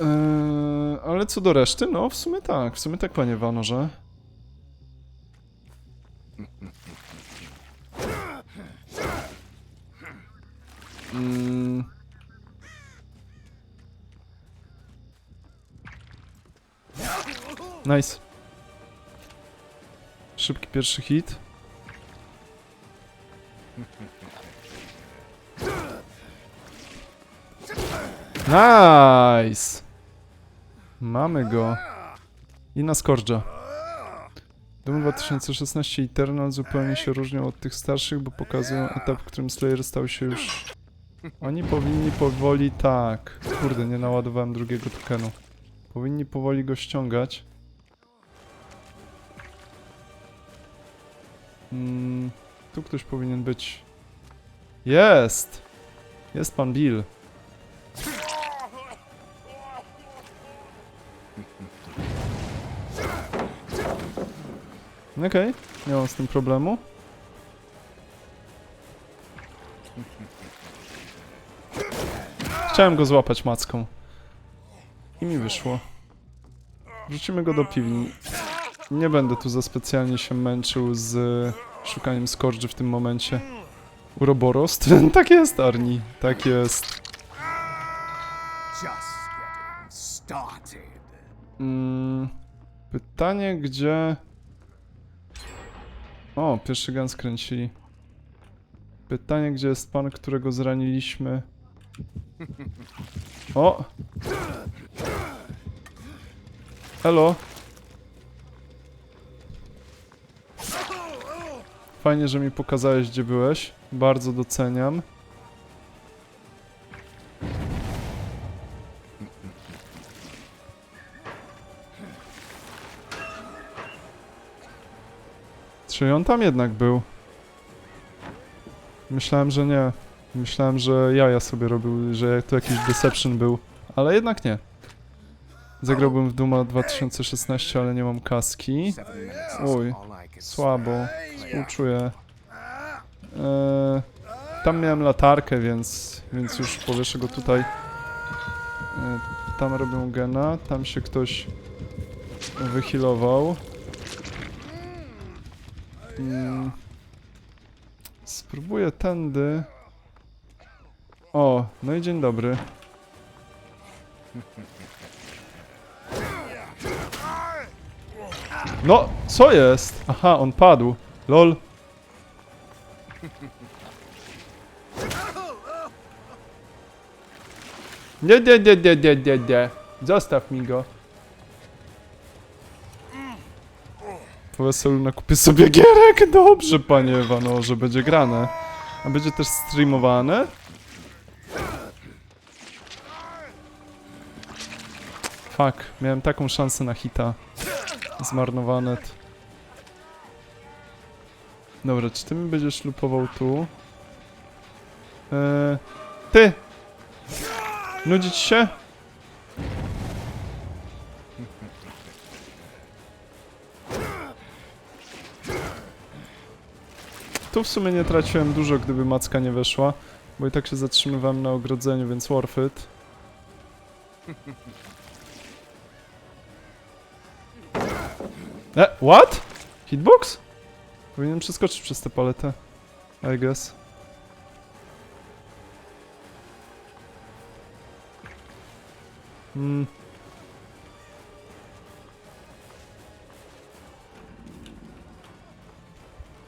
Eee, ale co do reszty, no w sumie tak, w sumie tak, panie Wanorze. Mm. Nice. Szybki pierwszy hit. Nice! Mamy go. I na Scourge'a. Doom 2016 Eternal zupełnie się różnią od tych starszych, bo pokazują etap, w którym Slayer stał się już... Oni powinni powoli... Tak. Kurde, nie naładowałem drugiego tokenu. Powinni powoli go ściągać. Mm, tu ktoś powinien być. Jest! Jest pan Bill. Okej, nie mam z tym problemu. Chciałem go złapać macką. I mi wyszło. Wrzucimy go do piwni. Nie będę tu za specjalnie się męczył z szukaniem skorży w tym momencie. Uroborost? tak jest, Arni. Tak jest. Mm, pytanie, gdzie... O, pierwszy gun skręcili. Pytanie, gdzie jest pan, którego zraniliśmy? O! Hello. Fajnie, że mi pokazałeś, gdzie byłeś. Bardzo doceniam. Czy on tam jednak był? Myślałem, że nie. Myślałem, że jaja sobie robił, że to jakiś deception był. Ale jednak nie. Zagrałbym w Duma 2016, ale nie mam kaski. Oj, Słabo. Współczuję. Eee, tam miałem latarkę, więc, więc już powieszę go tutaj. Eee, tam robią gena, tam się ktoś wyhealował. Mm. Spróbuję tędy. O, no i dzień dobry. No, co jest? Aha, on padł. Lol. Nie, nie, nie, nie, nie, nie, nie. Zostaw mi go. Po weselu nakupię sobie gierek. Dobrze, panie Ewano, że będzie grane. A będzie też streamowane? Fuck, miałem taką szansę na hita. Zmarnowane. Dobra, czy ty mi będziesz lupował tu? Eee, ty! Nudzić się? Tu w sumie nie traciłem dużo, gdyby macka nie weszła, bo i tak się zatrzymywałem na ogrodzeniu, więc worth it. E, what? Hitbox? Powinienem przeskoczyć przez tę paletę. I guess. Hmm.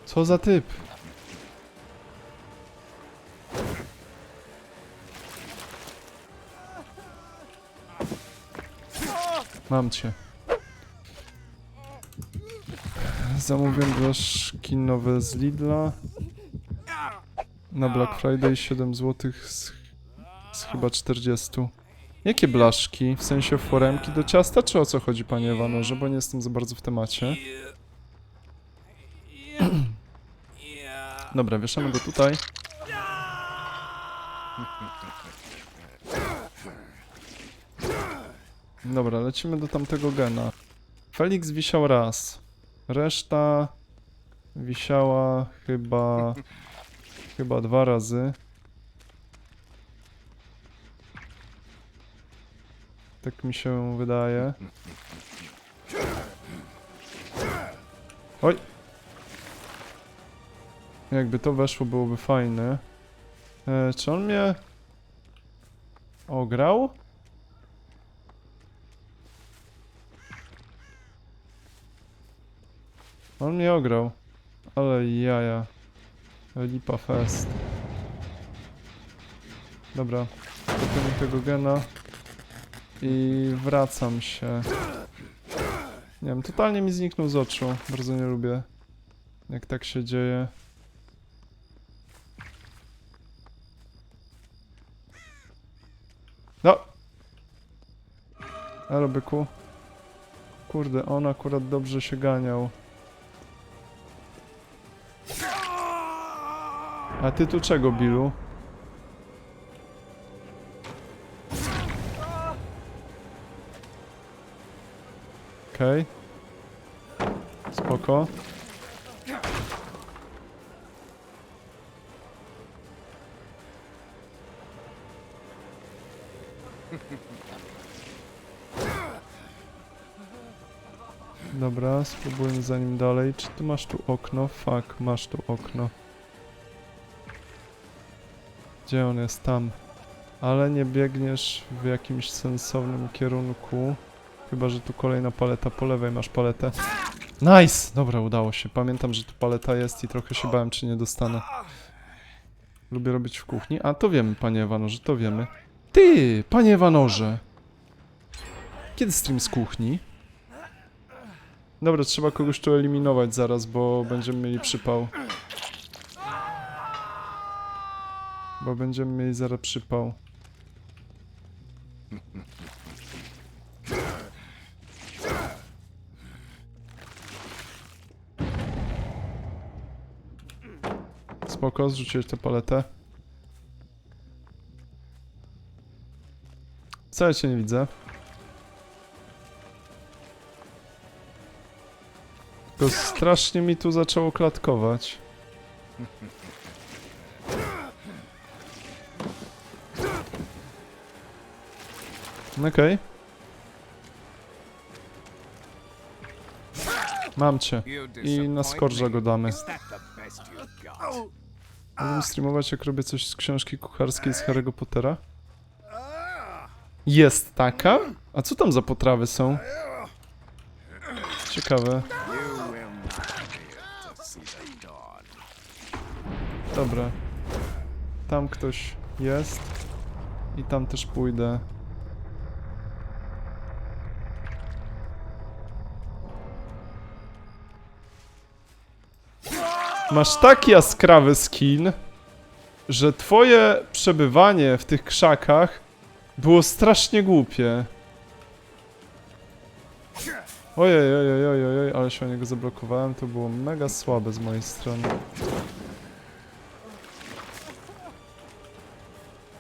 Co za typ? Mam cię. Zamówiłem blaszki nowe z Lidla. Na Black Friday 7 zł z, z chyba 40. Jakie blaszki? W sensie foremki do ciasta, czy o co chodzi, panie Ewanorze? Bo nie jestem za bardzo w temacie. Dobra, wieszamy go tutaj. Dobra, lecimy do tamtego gena. Felix wisiał raz. Reszta wisiała chyba chyba dwa razy. Tak mi się wydaje. Oj! Jakby to weszło, byłoby fajne. E, czy on mnie... ograł? On mnie ograł. Ale jaja. Lipa fest. Dobra. Kupię tego gena. I wracam się. Nie wiem, totalnie mi zniknął z oczu. Bardzo nie lubię, jak tak się dzieje. No! Ale byku. Kurde, on akurat dobrze się ganiał. A ty tu czego, Billu? Okej. Spoko. Dobra, spróbujmy za nim dalej. Czy ty masz tu okno? Fuck, masz tu okno. Gdzie on jest? Tam. Ale nie biegniesz w jakimś sensownym kierunku. Chyba, że tu kolejna paleta. Po lewej masz paletę. Nice! Dobra, udało się. Pamiętam, że tu paleta jest i trochę się bałem, czy nie dostanę. Lubię robić w kuchni. A, to wiemy, panie Wanorze, to wiemy. Ty, panie Wanorze! Kiedy stream z kuchni? Dobra, trzeba kogoś tu eliminować zaraz, bo będziemy mieli przypał. Bo będziemy mieli zaraz przypał. Spoko, zrzuciłeś tę paletę. Ja cię nie widzę? To strasznie mi tu zaczęło klatkować. Okej. Mam cię. I na skorża go damy. Mogę streamować jak robię coś z książki kucharskiej z Harry'ego Pottera? Jest taka? A co tam za potrawy są? Ciekawe. Dobra. Tam ktoś jest. I tam też pójdę. Masz tak jaskrawy skin, że twoje przebywanie w tych krzakach było strasznie głupie. Ojej, ojej, ojej, ojej, ale się o niego zablokowałem, to było mega słabe z mojej strony.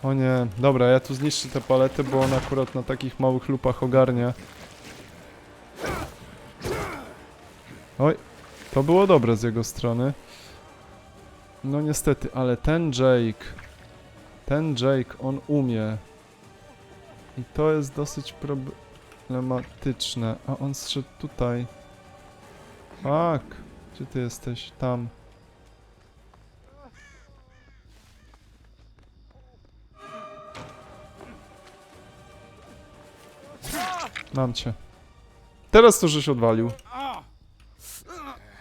O nie, dobra, ja tu zniszczę tę paletę, bo on akurat na takich małych lupach ogarnia. Oj, to było dobre z jego strony. No niestety, ale ten Jake, ten Jake, on umie. I to jest dosyć problematyczne. A on zszedł tutaj. Fuck, gdzie ty jesteś? Tam. Mam cię. Teraz to żeś odwalił.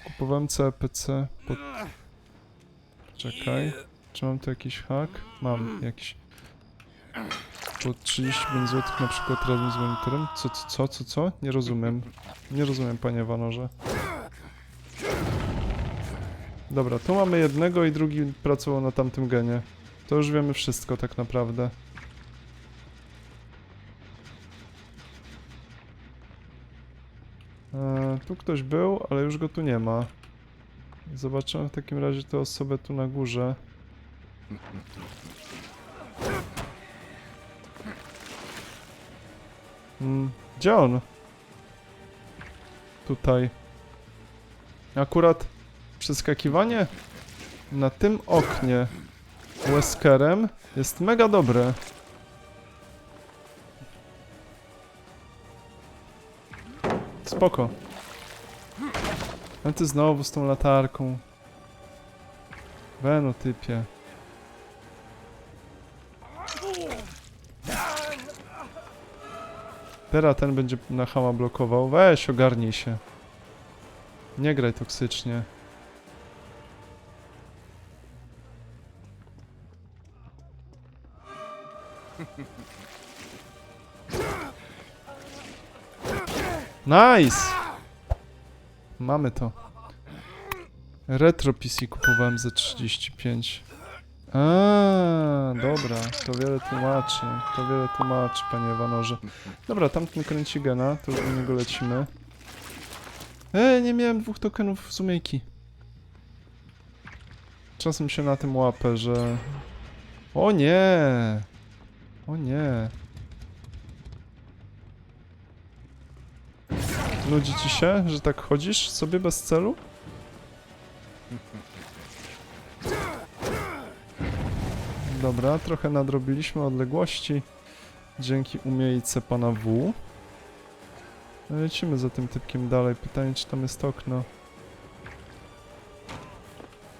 Kupowałem CPC pod... Czekaj. Czy mam tu jakiś hak? Mam jakiś. Po 35 zł na przykład razem z monitorem? Co, co, co, co, co? Nie rozumiem. Nie rozumiem, panie Wanorze. Dobra, tu mamy jednego i drugi pracował na tamtym genie. To już wiemy wszystko tak naprawdę. E, tu ktoś był, ale już go tu nie ma. Zobaczymy w takim razie tę osobę tu na górze. Mm, gdzie on? Tutaj. Akurat przeskakiwanie na tym oknie Weskerem jest mega dobre. Spoko. Ale ty znowu z tą latarką. Weno, typie. Teraz ten będzie na hama blokował. Weź, ogarnij się. Nie graj toksycznie. Nice! Mamy to. Retro PC kupowałem za 35. A, dobra, to wiele tłumaczy. To wiele tłumaczy, panie Wanorze. Dobra, tamten kręci gena, to już do niego lecimy. Ej, nie miałem dwóch tokenów z umiejki. Czasem się na tym łapę, że... O nie! O nie! Nudzi ci się, że tak chodzisz sobie bez celu? Dobra, trochę nadrobiliśmy odległości dzięki umiejce pana W. Lecimy za tym typkiem dalej. Pytanie, czy tam jest okno.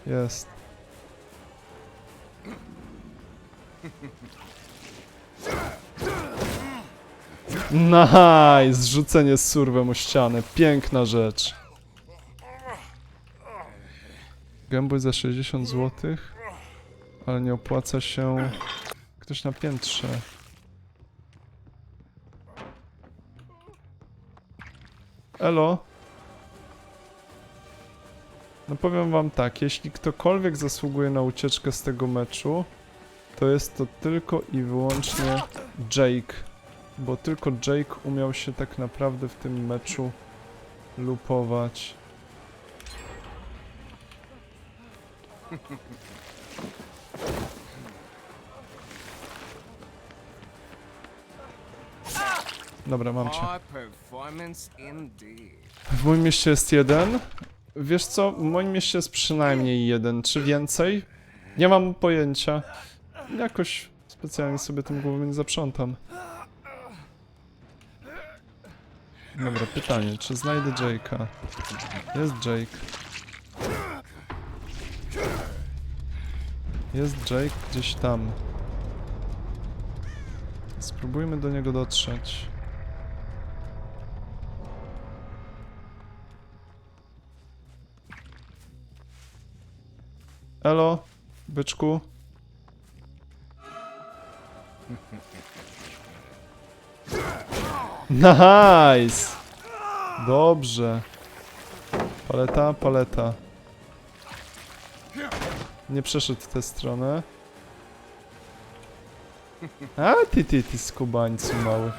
Jest. Nice! Zrzucenie z surwem o ścianę. Piękna rzecz. Gębuj za 60 zł. Ale nie opłaca się... Ktoś na piętrze. Elo. No powiem wam tak, jeśli ktokolwiek zasługuje na ucieczkę z tego meczu, to jest to tylko i wyłącznie Jake. Bo tylko Jake umiał się tak naprawdę w tym meczu lupować. Dobra, mam cię. W moim mieście jest jeden. Wiesz co? W moim mieście jest przynajmniej jeden. Czy więcej? Nie mam pojęcia. Jakoś specjalnie sobie tym głową nie zaprzątam. Dobra, pytanie. Czy znajdę Jake'a? Jest Jake. Jest Jake gdzieś tam. Spróbujmy do niego dotrzeć. Elo, byczku. Nice! Dobrze. Paleta, paleta. Nie przeszedł w tę stronę. A ty, ty, ty skubańcu mały.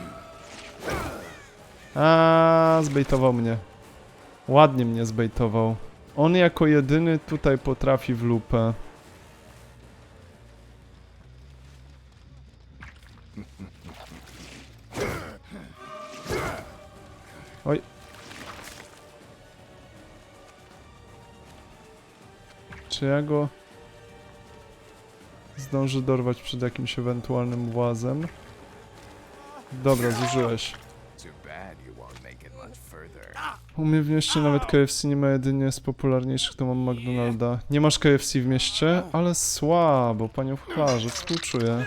A zbejtował mnie. Ładnie mnie zbejtował. On jako jedyny tutaj potrafi w lupę. Oj. Czy ja go zdążę dorwać przed jakimś ewentualnym włazem? Dobra, zużyłeś. U mnie w mieście nawet KFC nie ma jedynie z popularniejszych, to mam McDonalda. Nie masz KFC w mieście? Ale słabo, panią w chlarze, współczuję.